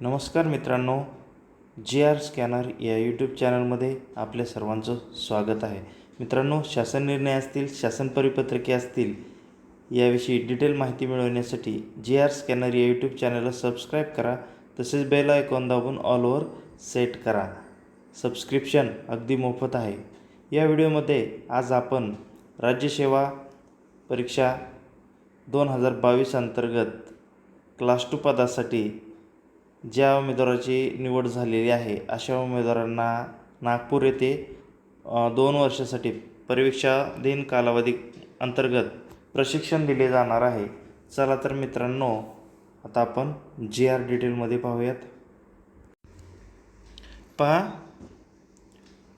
नमस्कार मित्रांनो जे आर स्कॅनर या यूट्यूब चॅनलमध्ये आपल्या सर्वांचं स्वागत आहे. मित्रांनो शासन निर्णय असतील शासन परिपत्रके असतील याविषयी डिटेल माहिती मिळवण्यासाठी जे आर स्कॅनर या यूट्यूब चॅनलला सबस्क्राईब करा. तसेच बेल आयकॉन दाबून ऑलवर सेट करा. सबस्क्रिप्शन अगदी मोफत आहे. या व्हिडिओमध्ये आज आपण राज्यसेवा परीक्षा दोन हजार बावीस अंतर्गत क्लास टू पदासाठी ज्या उमेदवाराची निवड झालेली आहे अशा उमेदवारांना नागपूर येथे दोन वर्षासाठी परीक्षाधीन कालावधी अंतर्गत प्रशिक्षण दिले जाणार आहे. चला तर मित्रांनो आता आपण जी आर डिटेलमध्ये पाहूयात. पहा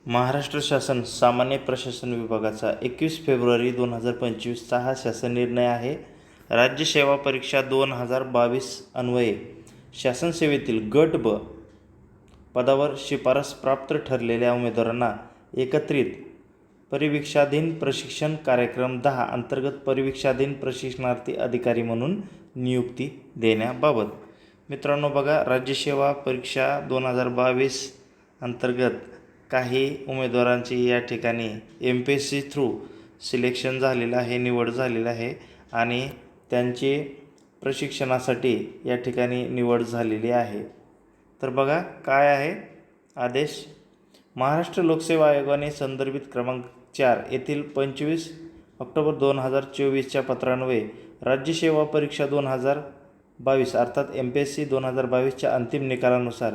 महाराष्ट्र शासन सामान्य प्रशासन विभागाचा एकवीस फेब्रुवारी दोन हजार पंचवीसचा हा शासन निर्णय आहे. राज्य सेवा परीक्षा दोन हजार बावीस अन्वये शासनसेवेतील गट ब पदावर शिफारस प्राप्त ठरलेल्या उमेदवारांना एकत्रित परिवीक्षाधीन प्रशिक्षण कार्यक्रम दहा अंतर्गत परिवीक्षाधीन प्रशिक्षणार्थी अधिकारी म्हणून नियुक्ती देण्याबाबत. मित्रांनो बघा राज्यसेवा परीक्षा दोन हजार बावीस अंतर्गत काही उमेदवारांची या ठिकाणी M P S C through selection झालेलं आहे निवड झालेलं आहे आणि त्यांचे प्रशिक्षणासाठी या ठिकाणी निवड झालेली आहे. तर बघा काय आहे? आदेश. महाराष्ट्र लोकसेवा आयोगाने संदर्भित क्रमांक चार येथील पंचवीस ऑक्टोबर दोन हजार चोवीसच्या पत्रान्वये राज्यसेवा परीक्षा दोन हजार बावीस अर्थात एम पी एस सी दोन हजार बावीसच्या अंतिम निकालानुसार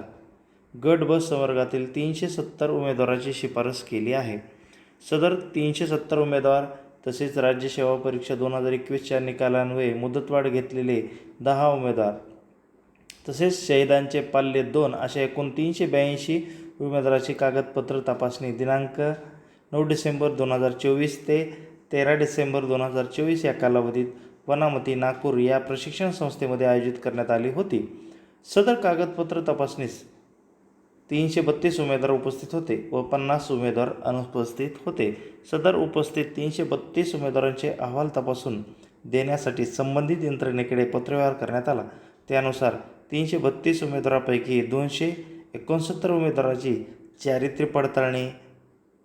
गट ब संवर्गातील तीनशे सत्तर उमेदवाराची शिफारस केली आहे. सदर तीनशे सत्तर उमेदवार तसेच राज्यसेवा परीक्षा दोन हजार एकवीसच्या निकालान्वये मुदतवाढ घेतलेले दहा उमेदवार. तसेच शहीदांचे पाल्य दोन अशा एकूण तीनशे ब्याऐंशी उमेदवाराची कागदपत्र तपासणी दिनांक नऊ डिसेंबर दोन हजार चोवीस ते तेरा डिसेंबर दोन हजार चोवीस या कालावधीत वनामती नागपूर या प्रशिक्षण संस्थेमध्ये आयोजित करण्यात आली होती. सदर कागदपत्र तपासणीस तीनशे बत्तीस उमेदवार उपस्थित होते व पन्नास उमेदवार अनुपस्थित होते. सदर उपस्थित तीनशे बत्तीस उमेदवारांचे अहवाल तपासून देण्यासाठी संबंधित यंत्रणेकडे पत्रव्यवहार करण्यात आला. त्यानुसार तीनशे बत्तीस उमेदवारापैकी दोनशे एकोणसत्तर उमेदवाराची चारित्र्य पडताळणी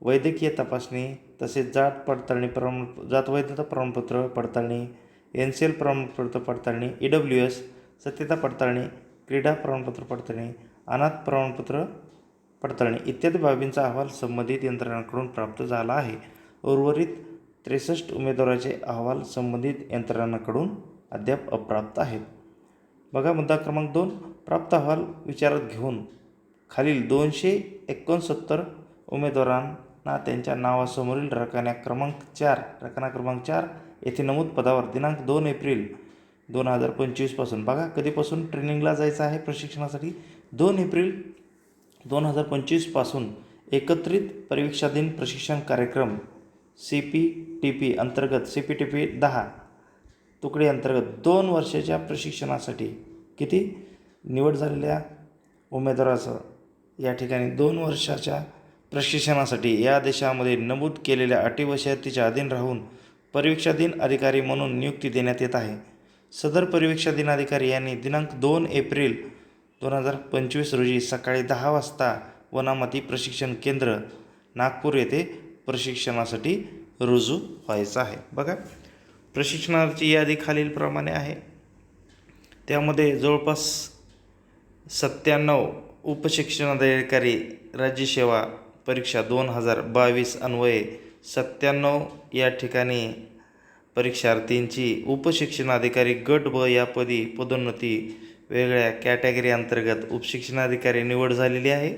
वैद्यकीय तपासणी तसेच जात पडताळणी प्रमाण जात वैधता प्रमाणपत्र पडताळणी एन सी एल प्रमाणपत्र पडताळणी ई डब्ल्यू एस सत्यता पडताळणी क्रीडा प्रमाणपत्र पडताळणी अनाथ प्रमाणपत्र पडताळणी इत्यादी बाबींचा अहवाल संबंधित यंत्रणांकडून प्राप्त झाला आहे. उर्वरित त्रेसष्ट उमेदवाराचे अहवाल संबंधित यंत्रणांकडून अद्याप अप्राप्त आहेत. बघा मुद्दा क्रमांक दोन. प्राप्त अहवाल विचारात घेऊन खालील दोनशे एकोणसत्तर उमेदवारांना त्यांच्या नावासमोरील रकान्या क्रमांक चार रकाना क्रमांक चार येथे नमूद पदावर दिनांक दोन एप्रिल दोन हजार पंचवीसपासून बघा कधीपासून ट्रेनिंगला जायचं आहे प्रशिक्षणासाठी? दोन एप्रिल दोन हजार पंचवीसपासून एकत्रित परीक्षाधीन प्रशिक्षण कार्यक्रम सी पी टी पी अंतर्गत सी पी टी पी दहा तुकडे अंतर्गत दोन वर्षाच्या प्रशिक्षणासाठी किती निवड झालेल्या उमेदवाराचं? या ठिकाणी दोन वर्षाच्या प्रशिक्षणासाठी या देशामध्ये नमूद केलेल्या अटी व शर्तीच्या अधीन राहून परीक्षाधीन अधिकारी म्हणून नियुक्ती देण्यात येत आहे. सदर परीक्षाधीन अधिकारी यांनी दिनांक दोन एप्रिल दोन हजार पंचवीस रोजी सकाळी दहा वाजता वनामती प्रशिक्षण केंद्र नागपूर येथे प्रशिक्षणासाठी रुजू व्हायचं आहे. बघा प्रशिक्षणाची यादी खालीलप्रमाणे आहे. त्यामध्ये जवळपास सत्त्याण्णव उपशिक्षणाधिकारी राज्यसेवा परीक्षा दोन हजार बावीस अन्वये सत्त्याण्णव या ठिकाणी परीक्षार्थींची उपशिक्षणाधिकारी गट ब या पदी पदोन्नती वेगळ्या कॅटेगरी अंतर्गत उपशिक्षणाधिकारी निवड झालेली आहे.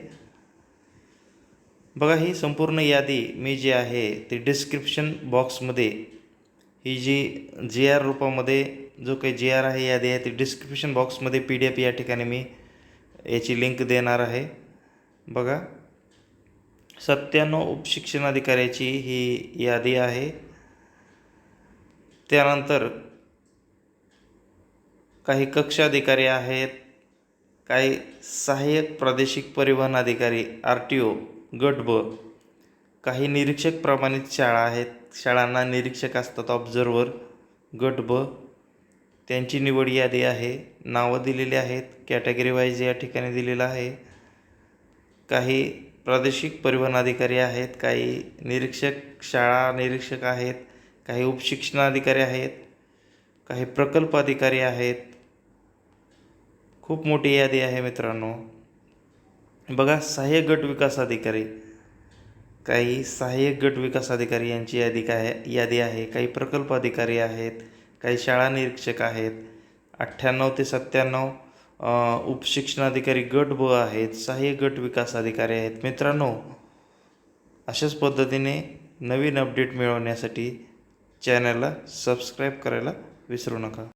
बघा ही संपूर्ण यादी मी जी आहे ती डिस्क्रिप्शन बॉक्समध्ये ही जी जी आर रूपामध्ये जो काही जी आर आहे यादी आहे ती डिस्क्रिप्शन बॉक्समध्ये पी डी एफ या ठिकाणी मी याची लिंक देणार आहे. बघा सत्त्याण्णव उपशिक्षणाधिकाऱ्याची ही यादी आहे. त्यानंतर काही कक्षाधिकारी आहेत काही सहाय्यक प्रादेशिक परिवहन अधिकारी आर टी ओ गट ब काही निरीक्षक प्रमाणित शाळा आहेत. शाळांना निरीक्षक असतात ऑब्झर्वर गट ब त्यांची निवड यादी आहे. नावं दिलेली आहेत. कॅटेगरी वाईज या ठिकाणी दिलेलं आहे. काही प्रादेशिक परिवहन अधिकारी आहेत. काही निरीक्षक शाळा निरीक्षक आहेत. काही उपशिक्षणाधिकारी आहेत. काही प्रकल्प अधिकारी आहेत. खूप मोठी यादी आहे मित्रांनो. बघा सहाय्यक गट विकास अधिकारी. काही सहाय्यक गट विकास अधिकारी यांची यादी काय यादी आहे काही प्रकल्प अधिकारी आहेत काही शाळा निरीक्षक आहेत. अठ्ठ्याण्णव ते सत्त्याण्णव उपशिक्षणाधिकारी गट ब आहेत सहाय्यक गट विकास अधिकारी आहेत. मित्रांनो अशाच पद्धतीने नवीन अपडेट मिळवण्यासाठी चॅनलला सबस्क्राईब करायला विसरू नका.